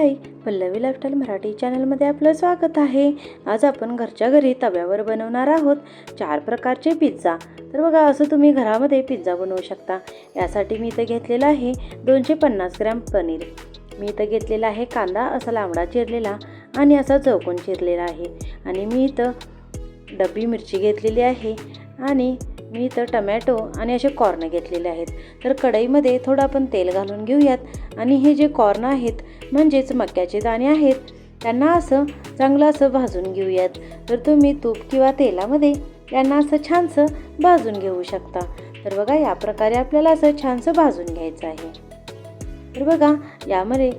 हाय Pallavi lifestyle Marathi चॅनलमध्ये आपलं स्वागत आहे. आज आपण घरच्या घरी तव्यावर बनवणार आहोत चार प्रकारचे पिझ्झा. तर बघा असं तुम्ही घरामध्ये पिझ्झा बनवू शकता. यासाठी मी इथं घेतलेलं आहे दोनशे पन्नास ग्रॅम पनीर. मी इथं घेतलेला आहे कांदा असा लांबडा चिरलेला आणि असा चौकोन चिरलेला आहे. आणि मी इथं डब्बी मिरची घेतलेली आहे आणि मी इथं टमॅटो आणि असे कॉर्न घेतलेले आहेत. तर कढईमध्ये थोडं आपण तेल घालून घेऊयात. आणि हे जे कॉर्न आहेत म्हणजेच मक्याचे दाणे आहेत त्यांना असं चांगलं असं भाजून घेऊयात. तर तुम्ही तूप किंवा तेलामध्ये यांना असं छानसं भाजून घेऊ शकता. तर बघा या प्रकारे आपल्याला असं छानसं भाजून घ्यायचं आहे. तर बघा यामध्ये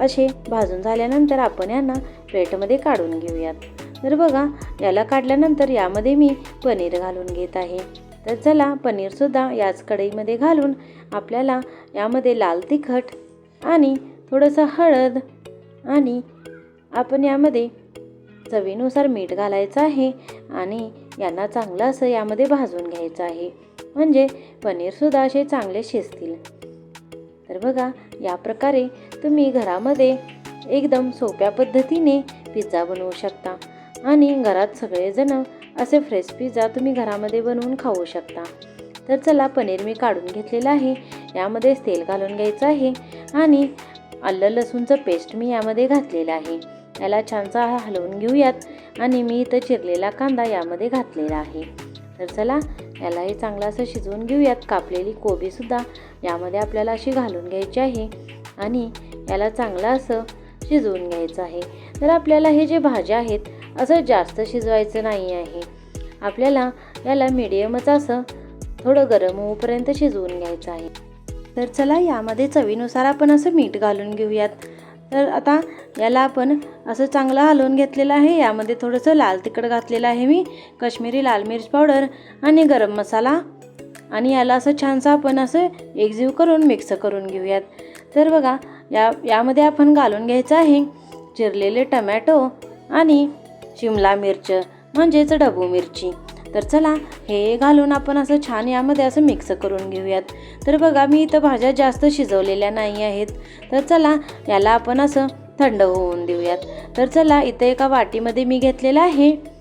असे भाजून झाल्यानंतर आपण यांना प्लेटमध्ये काढून घेऊयात. तर बघा याला काढल्यानंतर यामध्ये मी पनीर घालून घेत आहे. तर चला पनीरसुद्धा याच कढईमध्ये घालून आपल्याला यामध्ये लाल तिखट आणि थोडंसं हळद आणि आपण यामध्ये चवीनुसार मीठ घालायचं आहे आणि यांना चांगलं असं यामध्ये भाजून घ्यायचं आहे. म्हणजे पनीरसुद्धा असे चांगले शिजतील. तर बघा या प्रकारे तुम्ही घरामध्ये एकदम सोप्या पद्धतीने पिझ्झा बनवू शकता. आणि घरात सगळेजण असे फ्रेश पिझ्झा तुम्ही घरामध्ये बनवून खाऊ शकता. तर चला पनीर मी काढून घेतलेलं आहे. यामध्येच तेल घालून घ्यायचं आहे आणि आलं लसूणचं पेस्ट मी यामध्ये घातलेलं आहे. याला छानसा हलवून घेऊयात आणि मी इथं चिरलेला कांदा यामध्ये घातलेला आहे. तर चला यालाही चांगलं असं शिजवून घेऊयात. कापलेली कोबीसुद्धा यामध्ये आपल्याला अशी घालून घ्यायची आहे आणि याला चांगलं असं शिजवून घ्यायचं आहे. तर आपल्याला हे जे भाज्या आहेत असं जास्त शिजवायचं नाही आहे. आपल्याला याला मिडियमच असं थोडं गरम होऊपर्यंत शिजवून घ्यायचं आहे. तर चला यामध्ये चवीनुसार आपण असं मीठ घालून घेऊयात. तर आता याला आपण असं चांगलं हलवून घेतलेलं आहे. यामध्ये थोडंसं लाल तिखट घातलेलं आहे मी कश्मीरी लाल मिर्च पावडर आणि गरम मसाला. आणि याला असं छानसं आपण असं एकजीव करून मिक्स करून घेऊयात. तर बघा या यामध्ये आपण घालून घ्यायचं आहे चिरलेले टमॅटो आणि शिमला मिरच म्हणजेच डबू मिरची. तर चला हे घालून आपण असं छान यामध्ये असं मिक्स करून घेऊयात. तर बघा मी इथं भाज्या जास्त शिजवलेल्या नाही आहेत. तर चला याला आपण असं थंड होऊन देऊयात. तर चला इथं एका वाटीमध्ये मी घेतलेलं आहे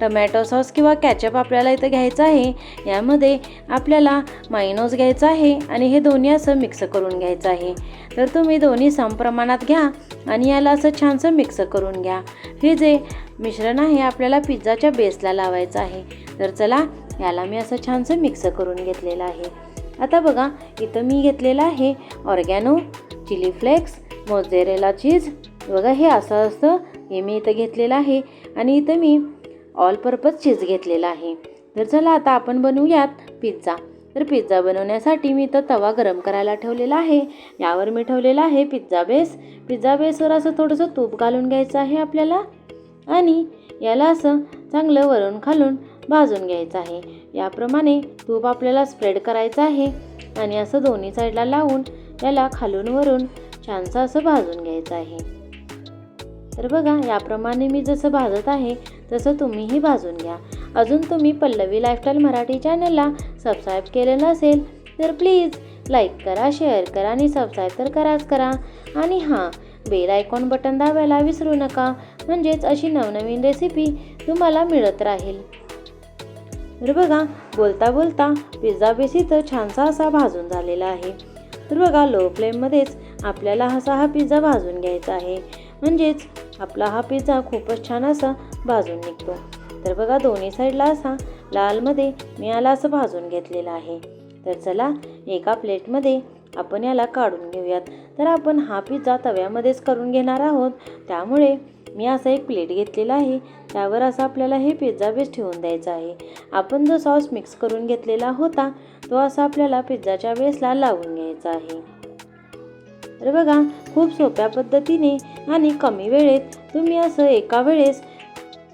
टमॅटो सॉस किंवा कॅचअप आपल्याला इथं घ्यायचं आहे. यामध्ये आपल्याला मायनोज घ्यायचं आहे आणि हे दोन्ही असं मिक्स करून घ्यायचं आहे. तर तुम्ही दोन्ही समप्रमाणात घ्या आणि याला असं छानसं मिक्स करून घ्या. हे जे मिश्रण आहे आपल्याला पिझ्झाच्या बेसला लावायचं आहे. तर चला याला मी असं छानसं मिक्स करून घेतलेलं आहे. आता बघा इथं मी घेतलेलं आहे ऑर्गॅनो चिली फ्लेक्स मोझेरेला चीज. बघा हे असं असतं हे मी इथं घेतलेलं आहे. आणि इथं मी ऑल पर्पज चीज घेतलेला आहे. तर चला आता आपण बनवूयात पिझ्झा तर पिझ्झा बनवण्यासाठी मी तर तवा गरम करायला ठेवलेला आहे. यावर मी ठेवलेला आहे पिझ्झा बेस पिझ्झा बेसवर असं थोडंसं तूप घालून घ्यायचं आहे आपल्याला. आणि याला असं चांगलं वरून खालून भाजून घ्यायचं आहे. याप्रमाणे तूप आपल्याला स्प्रेड करायचं आहे. आणि असं दोन्ही साईडला लावून याला खालून वरून छानसं असं भाजून घ्यायचं आहे. तर बघा याप्रमाणे मी जसं भाजत आहे तसं तुम्हीही भाजून घ्या. अजून तुम्ही पल्लवी लाईफस्टाईल मराठी चॅनलला सबस्क्राईब केलं नसेल तर प्लीज लाईक करा शेअर करा आणि सबस्क्राईब तर कराच करा. आणि हां बेल आयकॉन बटन दाबायला विसरू नका. म्हणजेच अशी नवनवीन रेसिपी तुम्हाला मिळत राहील. तर बघा बोलता बोलता पिझ्झा बेस इथं छानसा असा भाजून झालेला आहे. तर बघा लो फ्लेममध्येच आपल्याला असा हा पिझ्झा भाजून घ्यायचा आहे. म्हणजेच आपला हा पिझ्झा खूपच छान असा भाजून निघतो. तर बघा दोन्ही साईडला असा लालमध्ये मी याला असं भाजून घेतलेला आहे. तर चला एका प्लेटमध्ये आपण याला काढून घेऊयात. तर आपण हा पिझ्झा तव्यामध्येच करून घेणार आहोत. त्यामुळे मी असा एक प्लेट घेतलेला आहे. त्यावर असं आपल्याला हे पिझ्झा बेस ठेवून द्यायचा आहे. आपण जो सॉस मिक्स करून घेतलेला होता तो असा आपल्याला पिझ्झाच्या बेसला लावून घ्यायचा आहे. तर बघा खूप सोप्या पद्धतीने आणि कमी वेळेत तुम्ही असं एका वेळेस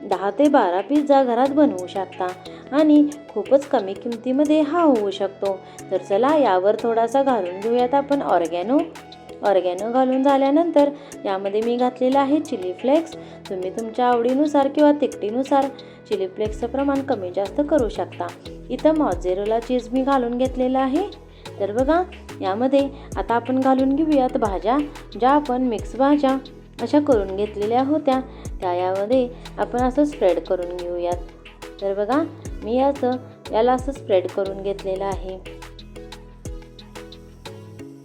दहा ते बारा पिझ्झा घरात बनवू शकता आणि खूपच कमी किमतीमध्ये हा होऊ शकतो. तर चला यावर थोडासा घालून घेऊयात आपण ऑर्गॅनो. ऑर्गॅनो घालून झाल्यानंतर यामध्ये मी घातलेलं आहे चिली फ्लेक्स. तुम्ही तुमच्या आवडीनुसार किंवा तिकटीनुसार चिली फ्लेक्सचं प्रमाण कमी जास्त करू शकता. इथं मॉझेरोला चीज मी घालून घेतलेलं आहे. तर बघा यामध्ये आता आपण घालून घेऊयात भाज्या ज्या आपण मिक्स भाज्या अशा करून घेतलेल्या होत्या. त्या यामध्ये आपण असं स्प्रेड करून घेऊयात. तर बघा मी याचं याला असं स्प्रेड करून घेतलेलं आहे.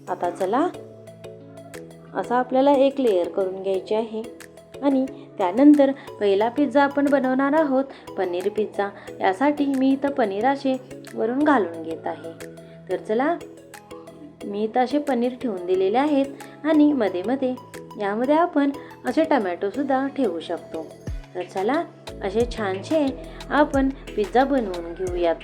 आता चला असा आपल्याला एक लेअर करून घ्यायचे आहे. आणि त्यानंतर पहिला पिझ्झा आपण बनवणार आहोत पनीर पिझ्झा यासाठी मी इथं पनीर असे वरून घालून घेत आहे. तर चला मी इथं असे पनीर ठेवून दिलेले आहेत. आणि मध्ये मध्ये यामध्ये आपण असे टमॅटोसुद्धा ठेवू शकतो. तर चला असे छानसे आपण पिझ्झा बनवून घेऊयात.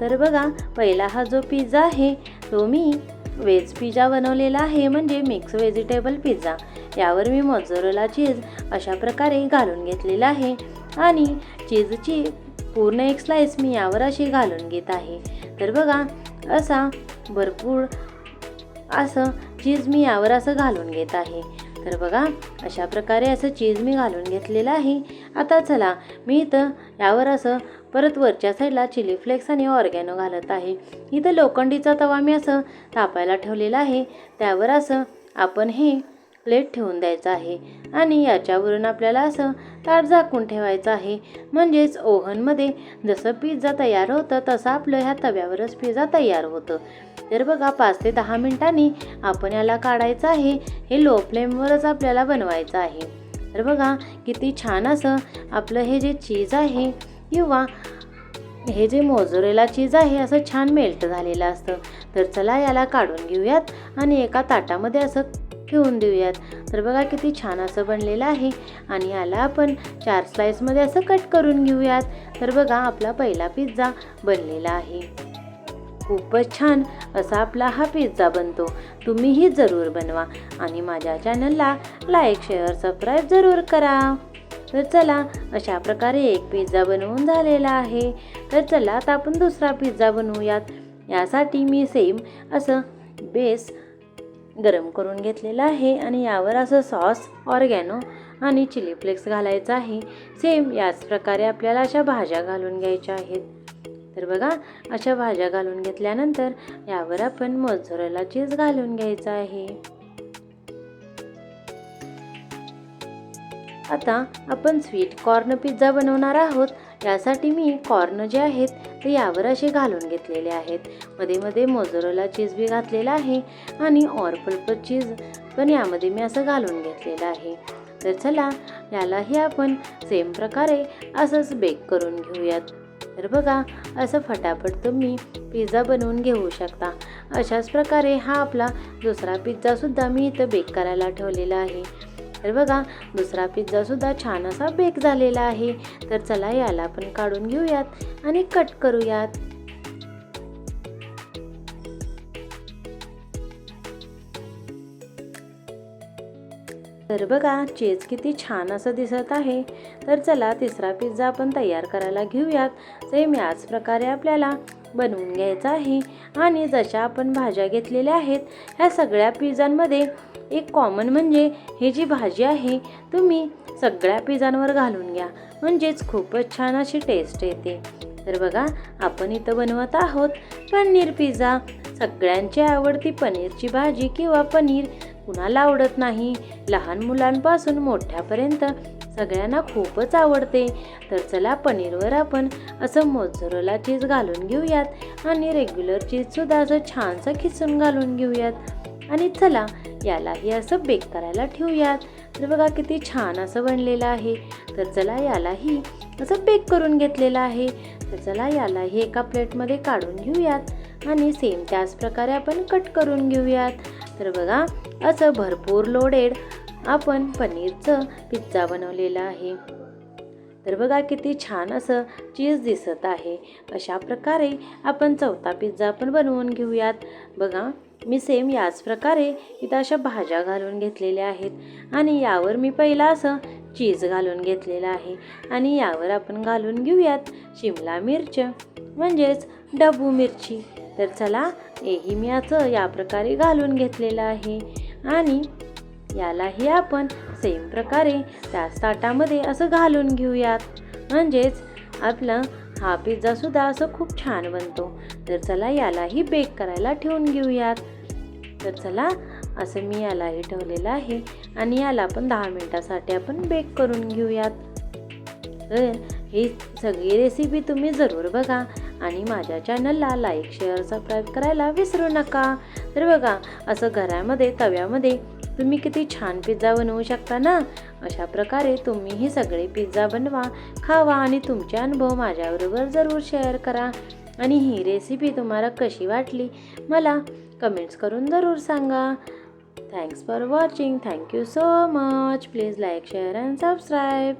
तर बघा पहिला हा जो पिझ्झा आहे तो मी व्हेज पिझ्झा बनवलेला आहे म्हणजे मिक्स व्हेजिटेबल पिझ्झा यावर मी मोजरेला चीज अशा प्रकारे घालून घेतलेला आहे. आणि चीजची पूर्ण एक स्लाईस मी यावर अशी घालून घेत आहे. तर बघा असा भरपूर असं चीज मी यावर असं घालून घेत आहे. तर बघा अशा प्रकारे असं चीज मी घालून घेतलेलं आहे. आता चला मी इथं यावर असं परत वरच्या साईडला चिली फ्लेक्स आणि ऑर्गॅनो घालत आहे. इथं लोखंडीचा तवा मी असं तापायला ठेवलेला आहे. त्यावर असं आपण हे प्लेट ठेवून द्यायचं आहे. आणि याच्यावरून आपल्याला असं ताट झाकून ठेवायचं आहे. म्हणजेच ओव्हनमध्ये जसं पिझ्झा तयार होतं तसं आपलं ह्या तव्यावरच पिझ्झा तयार होतं. तर बघा पाच ते दहा मिनिटांनी आपण याला काढायचं आहे. हे लो फ्लेमवरच आपल्याला बनवायचं आहे. तर बघा किती छान असं आपलं हे जे चीज आहे किंवा हे जे मोजोरेला चीज आहे असं छान मेल्ट झालेलं असतं. तर चला याला काढून घेऊयात. आणि एका ताटामध्ये असं ठेवून देऊयात. तर बघा किती छान असं बनलेलं आहे. आणि याला आपण चार स्लाईसमध्ये असं कट करून घेऊयात. तर बघा आपला पहिला पिझ्झा बनलेला आहे. खूपच छान असा आपला हा पिझ्झा बनतो. तुम्हीही जरूर बनवा. आणि माझ्या चॅनलला लाईक शेअर सबस्क्राईब जरूर करा. तर चला अशा प्रकारे एक पिझ्झा बनवून झालेला आहे. तर चला आता आपण दुसरा पिझ्झा बनवूयात. यासाठी मी सेम असं बेस गरम करून घेतलेला आहे आणि यावर असं सॉस ऑरगॅनो आणि चिली फ्लेक्स घालायचं आहे. सेम याच प्रकारे आपल्याला अशा भाज्या घालून घ्यायच्या आहेत. तर बघा अशा भाज्या घालून घेतल्यानंतर यावर आपण मोझरेला चीज घालून घ्यायचं आहे. आता आपण स्वीट कॉर्न पिझ्झा बनवणार आहोत. यासाठी मी कॉर्न जे आहेत ते यावर असे घालून घेतलेले आहेत. मध्ये मध्ये मोजरोला चीज बी घातलेला आहे आणि ऑरपल्प चीज पण यामध्ये मी असं घालून घेतलेलं आहे. तर चला यालाही आपण सेम प्रकारे असंच बेक करून घेऊयात. तर बघा असं फटाफट तुम्ही पिझ्झा बनवून घेऊ शकता. अशाच प्रकारे हा आपला दुसरा पिझ्झासुद्धा मी इथं बेक करायला ठेवलेला आहे. तर बघा दुसरा पिझ्झासुद्धा छान असा बेक झालेला आहे. तर चला याला पण काढून घेऊयात आणि कट करूयात. तर बघा चेज किती छान असं दिसत आहे. तर चला तिसरा पिझ्झा आपण तयार करायला घेऊयात. सेम याच प्रकारे आपल्याला बनवून घ्यायचा आहे. आणि जशा आपण भाज्या घेतलेल्या आहेत ह्या सगळ्या पिझ्झांमध्ये एक कॉमन म्हणजे ही जी भाजी आहे तुम्ही सगळ्या पिझ्झांवर घालून घ्या. म्हणजेच खूपच छान अशी टेस्ट येते. तर बघा आपण इथं बनवत आहोत पनीर पिझ्झा. सगळ्यांची आवडती पनीरची भाजी किंवा पनीर कुणाला आवडत नाही लहान मुलांपासून मोठ्यापर्यंत सगळ्यांना खूपच आवडते. तर चला पनीरवर आपण असं मोझरेला चीज घालून घेऊयात आणि रेग्युलर चीजसुद्धा असं छानसं खिसून घालून घेऊयात. आणि चला यालाही असं बेक करायला ठेवूयात. तर बघा किती छान असं बनलेलं आहे. तर चला यालाही असं बेक करून घेतलेलं आहे. तर चला यालाही एका प्लेटमध्ये काढून घेऊयात आणि सेम त्याच प्रकारे आपण कट करून घेऊयात. तर बघा असं भरपूर लोडेड आपण पनीरचं पिझ्झा बनवलेला आहे. तर बघा किती छान असं चीज दिसत आहे. अशा प्रकारे आपण चौथा पिझ्झा पण बनवून घेऊयात. बघा मी सेम याच प्रकारे इथं अशा भाज्या घालून घेतलेल्या आहेत. आणि यावर मी पहिला असं चीज घालून घेतलेलं आहे. आणि यावर आपण घालून घेऊयात शिमला मिरच म्हणजेच डबू मिरची. तर चला हेही मी असं या प्रकारे घालून घेतलेलं आहे. आणि यालाही आपण सेम प्रकारे त्याच ताटामध्ये असं घालून घेऊयात. म्हणजेच आपलं हा पिझ्झासुद्धा असं खूप छान बनतो. तर चला यालाही बेक करायला ठेवून घेऊयात. तर चला असं मी यालाही ठेवलेलं आहे. आणि याला पण दहा मिनटासाठी आपण बेक करून घेऊयात. तर ही सगळी रेसिपी तुम्ही जरूर बघा. आणि माझ्या चॅनलला लाईक शेअर सबस्क्राईब करायला विसरू नका. तर बघा असं घरामध्ये तव्यामध्ये तुम्ही किती छान पिझ्झा बनवू शकता ना? अशा प्रकारे तुम्हीही सगळे पिझ्झा बनवा खावा आणि तुमचे अनुभव माझ्याबरोबर जरूर शेअर करा. आणि ही रेसिपी तुम्हाला कशी वाटली मला कमेंट्स करून जरूर सांगा. Thanks for watching thank you so much please like share and subscribe